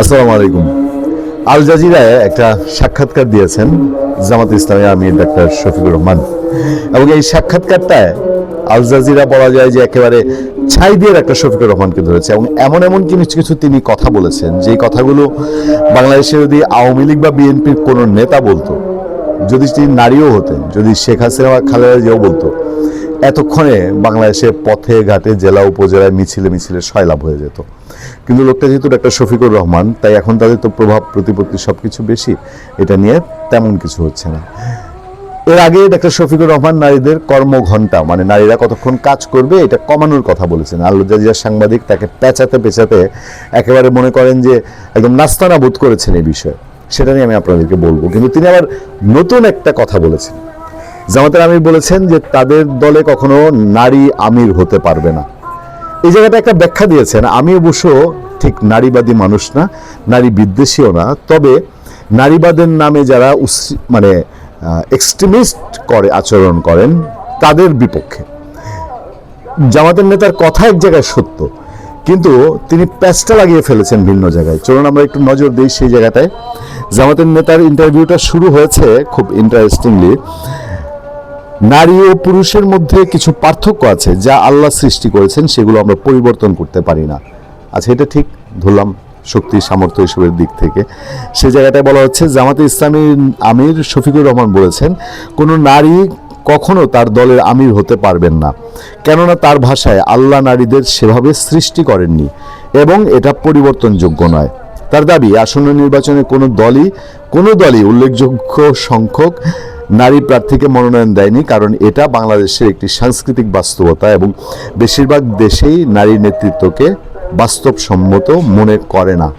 আসসালামু আলাইকুম। আল জাজিরায় একটা সাক্ষাৎকার দিয়েছেন জামাত ইসলামী আমির ডাক্তার শফিকুর রহমান। এবং এই সাক্ষাৎকারটায় আল জাজিরা বলা যায় যে একেবারে ছাই দিয়ে একটা শফিকুর রহমানকে ধরেছে এবং এমন এমন কিছু কিছু তিনি কথা বলেছেন যে কথাগুলো বাংলাদেশে যদি আওয়ামী লীগ বা বিএনপির কোনো নেতা বলতো, যদি তিনি নারীও হতেন, যদি শেখ হাসিনা বা খালেদা জিয়াও বলতো এতক্ষণে বাংলাদেশে পথে, ঘাটে, জেলা, উপজেলায় মিছিলে মিছিলে সয়লাভ হয়ে যেত। কিন্তু লোকটা যেহেতু একটা শফিকুর রহমান, তাই এখন তাদের তো প্রভাব, প্রতিপত্তি সব কিছু বেশি। এটা নিয়ে তেমন কিছু হচ্ছে না। এর আগে ডাক্তার শফিকুর রহমান নারীদের কর্মঘণ্টা মানে নারীরা কতক্ষণ কাজ করবে, এটা কমানোর কথা বলেছেন। আল্লাহ জাজিয়ার সাংবাদিক তাকে পেঁচাতে পেঁচাতে একেবারে মনে করেন যে একদম নাস্তানা বোধ করেছেন এই বিষয়ে। সেটা নিয়ে আমি আপনাদেরকে বলব। কিন্তু তিনি আবার নতুন একটা কথা বলেছেন। জামাতের আমির বলেছেন যে তাদের দলে কখনো নারী আমির হতে পারবে না। এই জায়গাটা একটা ব্যাখ্যা দিয়েছেন। আমি অবশ্য ঠিক নারীবাদী মানুষ না, নারী বিদ্বেষীও না। তবে নারীবাদের নামে যারা মানে এক্সট্রিমিস্ট করে, আচরণ করেন, তাদের বিপক্ষে। জামাতের নেতার কথা এক জায়গায় সত্য, কিন্তু তিনি প্যাচটা লাগিয়ে ফেলেছেন ভিন্ন জায়গায়। চলুন আমরা একটু নজর দিই সেই জায়গাটায়। জামাতের নেতার ইন্টারভিউটা শুরু হয়েছে খুব ইন্টারেস্টিংলি নারী ও পুরুষের মধ্যে কিছু পার্থক্য আছে যা আল্লাহ সৃষ্টি করেছেন, সেগুলো আমরা পরিবর্তন করতে পারি না। আচ্ছা এটা ঠিক ধরলাম শক্তি, সামর্থ্য এসবের দিক থেকে। সে জায়গাটায় বলা হচ্ছে, জামাতে ইসলামী আমির শফিকুর রহমান বলেছেন, কোনো নারী কখনো তার দলের আমির হতে পারবেন না, কেননা তার ভাষায় আল্লাহ নারীদের সেভাবে সৃষ্টি করেননি এবং এটা পরিবর্তনযোগ্য নয়। তার দাবি, আসন্ন নির্বাচনে কোনো দলই কোনো দলই উল্লেখযোগ্য সংখ্যক নারী প্রার্থীকে মনোনয়ন দেয়নি, কারণ এটা বাংলাদেশের একটি সাংস্কৃতিক বাস্তবতা এবং বেশিরভাগ দেশেই নারী নেতৃত্বকে বাস্তবসম্মত মনে করে না।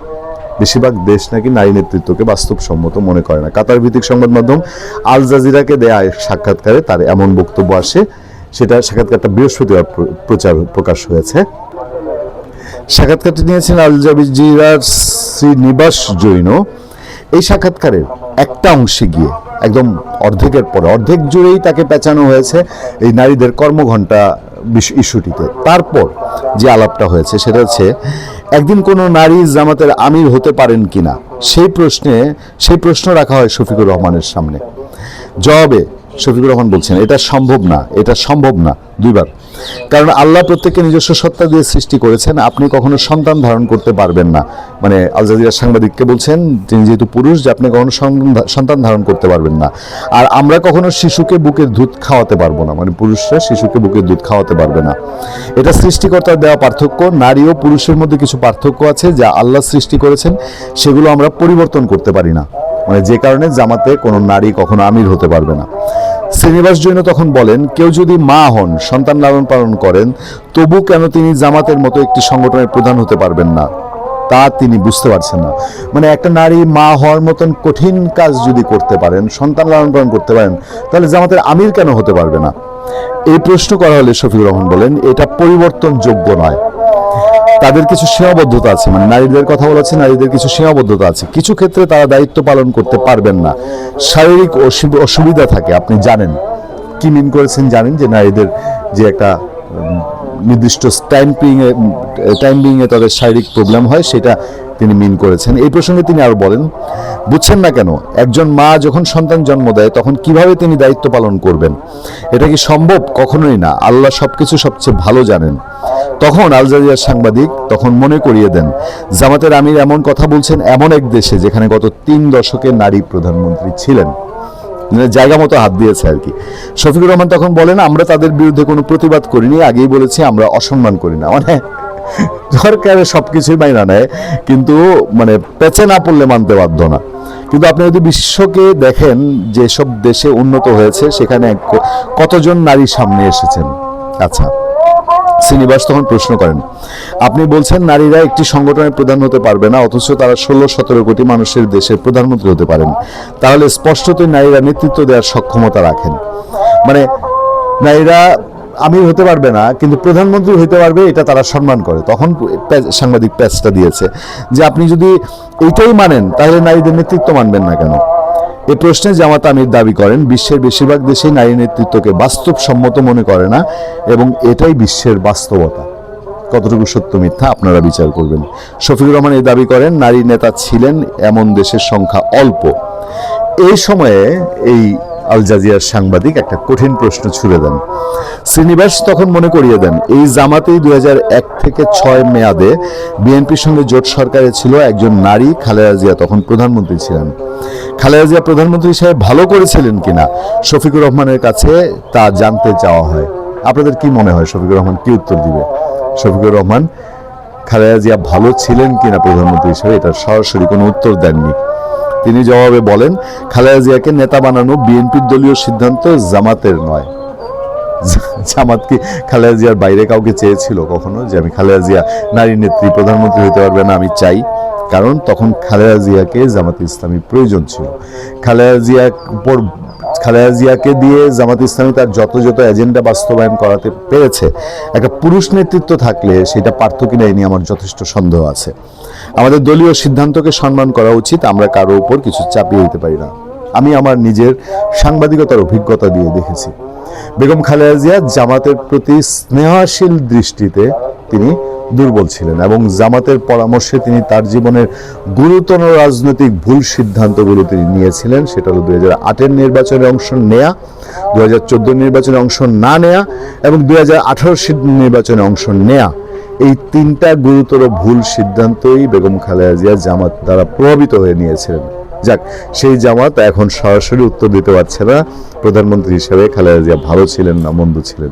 বেশিরভাগ দেশ নাকি নারী নেতৃত্বকে বাস্তবসম্মত মনে করে না। কাতার ভিত্তিক সংবাদ মাধ্যম আল জাজিরাকে দেয়া এক সাক্ষাৎকারে তার এমন বক্তব্য আসে, সেটা সাক্ষাৎকারটা বৃহস্পতিবার প্র- প্রচার প্রকাশ হয়েছে। সাক্ষাৎকারটি নিয়েছেন আল জাজিরার শ্রীনিবাস জৈন। এই সাক্ষাৎকারের একটা অংশে গিয়ে, একদম অর্ধেকের পরে, অর্ধেক জুড়েই তাকে পেঁচানো হয়েছে এই নারীদের কর্মঘণ্টা ইস্যুটিতে। তারপর যে আলাপটা হয়েছে সেটা হচ্ছে, একদিন কোনো নারী জামাতের আমির হতে পারেন কিনা, সেই প্রশ্নে, সেই প্রশ্ন রাখা হয় শফিকুর রহমানের সামনে। জবাবে শফিকুর রহমান বলছেন, এটা সম্ভব না, এটা সম্ভব না, দুইবার। কারণ আল্লাহ প্রত্যেককে নিজস্ব সত্তা দিয়ে সৃষ্টি করেছেন, আপনি কখনো সন্তান ধারণ করতে পারবেন না। মানে আল জাজিরা সাংবাদিককে বলছেন, তিনি যেহেতু পুরুষ, যে আপনি কখনো সন্তান ধারণ করতে পারবেন না। আর আমরা কখনো শিশুকে বুকের দুধ খাওয়াতে পারব না মানে পুরুষরা শিশুকে বুকের দুধ খাওয়াতে পারবে না। এটা সৃষ্টিকর্তার দেওয়া পার্থক্য, নারী ও পুরুষের মধ্যে কিছু পার্থক্য আছে যা আল্লাহ সৃষ্টি করেছেন, সেগুলো আমরা পরিবর্তন করতে পারি না। মানে যে কারণে জামাতে কোনো নারী কখনো আমির হতে পারবে না। শ্রীনিবাস জৈন তখন বলেন, কেউ যদি মা হন, সন্তান লালন পালন করেন, তবু কেন তিনি জামাতের মতো একটি সংগঠনের প্রধান হতে পারবেন না? তা তিনি বুঝতে পারছেন না। মানে একটা নারী মা হওয়ার মতন কঠিন কাজ যদি করতে পারেন, সন্তান লালন পালন করতে পারেন, তাহলে জামাতের আমির কেন হতে পারবে না? এই প্রশ্ন করা হলে শফিকুর রহমান বলেন, এটা পরিবর্তনযোগ্য নয়। তাদের কিছু সীমাবদ্ধতা আছে। মানে নারীদের কথা বলেছে নারীদের কিছু সীমাবদ্ধতা আছে। কিছু ক্ষেত্রে তারা দায়িত্ব পালন করতে পারবেন না। শারীরিক অসু- অসুবিধা থাকে, আপনি জানেন। কি মিন করেছেন জানেন যে নারীদের যে একটা নির্দিষ্ট তাদের শারীরিক প্রবলেম হয়, সেটা তিনি মিন করেছেন। এই প্রসঙ্গে তিনি আরও বলেন, বুঝছেন না কেন, একজন মা যখন সন্তান জন্ম দেয়, তখন কীভাবে তিনি দায়িত্ব পালন করবেন? এটা কি সম্ভব? কখনোই না। আল্লাহ সবকিছু সবচেয়ে ভালো জানেন। তখন আল জাজিরার সাংবাদিক তখন মনে করিয়ে দেন, জামাতের আমির এমন কথা বলছেন এমন এক দেশে যেখানে গত তিন দশকে নারী প্রধানমন্ত্রী ছিলেন। মানে জায়গা মতো হাত দিয়েছে আর কি। শফিকুর রহমান তখন বলেন, আমরা তাদের বিরুদ্ধে কোনো প্রতিবাদ করিনি, আগেই বলেছি আমরা অসম্মান করি না মানে সরকারের সব সবকিছুই মাইনা নেয়, কিন্তু মানে পেছে না পড়লে মানতে বাধ্য না। কিন্তু আপনি যদি বিশ্বকে দেখেন যেসব দেশে উন্নত হয়েছে, সেখানে কতজন নারী সামনে এসেছেন? আচ্ছা শ্রীনিবাস তখন প্রশ্ন করেন, আপনি বলছেন নারীরা একটি সংগঠনের প্রধান হতে পারবে না, অথচ তারা ষোলো, সতেরো কোটি মানুষের দেশের প্রধানমন্ত্রী হতে পারেন। তাহলে স্পষ্টতই নারীরা নেতৃত্ব দেওয়ার সক্ষমতা রাখেন। মানে নারীরা আমির হতে পারবে না, কিন্তু প্রধানমন্ত্রী হতে পারবে, এটা তারা সম্মান করে। তখন সাংবাদিক প্যাচটা দিয়েছে যে, আপনি যদি এইটাই মানেন, তাহলে নারীদের নেতৃত্ব মানবেন না কেন? এ প্রশ্নে জামাত আমির দাবি করেন, বিশ্বের বেশিরভাগ দেশেই নারী নেতৃত্বকে বাস্তবসম্মত মনে করে না এবং এটাই বিশ্বের বাস্তবতা। কতটুকু সত্য মিথ্যা আপনারা বিচার করবেন। শফিকুর রহমান এই দাবি করেন, নারী নেতা ছিলেন এমন দেশের সংখ্যা অল্প। এই সময়ে এই আল জাজিয়ার সাংবাদিক একটা কঠিন প্রশ্ন ছুড়ে দেন। শ্রীনিবাস তখন মনে করিয়ে দেন, এই জামাতেই দুই থেকে ছয় মেয়াদে বিএনপির সঙ্গে জোট সরকারে ছিল একজন নারী, খালেদা জিয়া তখন প্রধানমন্ত্রী ছিলেন। খালেদা জিয়া প্রধানমন্ত্রী হিসেবে ভালো করেছিলেন কিনা শফিকুর রহমানের কাছে তা জানতে চাওয়া হয়। আপনাদের কি মনে হয়? শফিকুর রহমান কি উত্তর দিবে? শফিকুর রহমান, খালেদা জিয়া ভালো ছিলেন কিনা প্রধানমন্ত্রী হিসেবে এটা সরাসরি কোনো উত্তর দেননি। তিনি জবাবে বলেন, খালেদা জিয়াকে নেতা বানানো বিএনপির দলীয় সিদ্ধান্ত জামাতের নয়। জামাত কি খালেদা জিয়ার বাইরে কাউকে চেয়েছিল কখনো যে আমি খালেদা জিয়া নারী নেত্রী, প্রধানমন্ত্রী হতে পারবে না, আমি চাই। কারণ তখন খালেদা জিয়াকে জামাত ইসলামী প্রয়োজন ছিল। খালেদা জিয়া উপর খালেদা জিয়াকে দিয়ে জামাত ইসলামী তার যত যত এজেন্ডা বাস্তবায়ন করাতে পেরেছে, একটা পুরুষ নেতৃত্ব থাকলে সেটা পার্থ কিনা এই নিয়ে আমার যথেষ্ট সন্দেহ আছে। আমাদের দলীয় সিদ্ধান্তকে সম্মান করা উচিত, আমরা কারও উপর কিছু চাপিয়ে দিতে পারি না। আমি আমার নিজের সাংবাদিকতার অভিজ্ঞতা দিয়ে দেখেছি। বেগম খালেদা জিয়া জামাতের প্রতি স্নেহাশীল দৃষ্টিতে তিনি দুর্বল ছিলেন এবং জামাতের পরামর্শে তিনি তার জীবনের গুরুতর রাজনৈতিক ভুল সিদ্ধান্তগুলো তিনি নিয়েছিলেন। সেটা হলো দুই হাজার আটের নির্বাচনে অংশ নেয়া দু হাজার চোদ্দোর নির্বাচনে অংশ না নেয়া এবং দুই হাজার আঠারো নির্বাচনে অংশ নেয়া। এই তিনটা গুরুতর ভুল সিদ্ধান্তই বেগম খালেদা জিয়া জামাত দ্বারা প্রভাবিত হয়ে নিয়েছিলেন। যাক, সেই জামাত এখন সরাসরি উত্তর দিতে পারছে না। প্রধানমন্ত্রী হিসেবে খালেদা জিয়া ভালো ছিলেন না, মন্দ ছিলেন।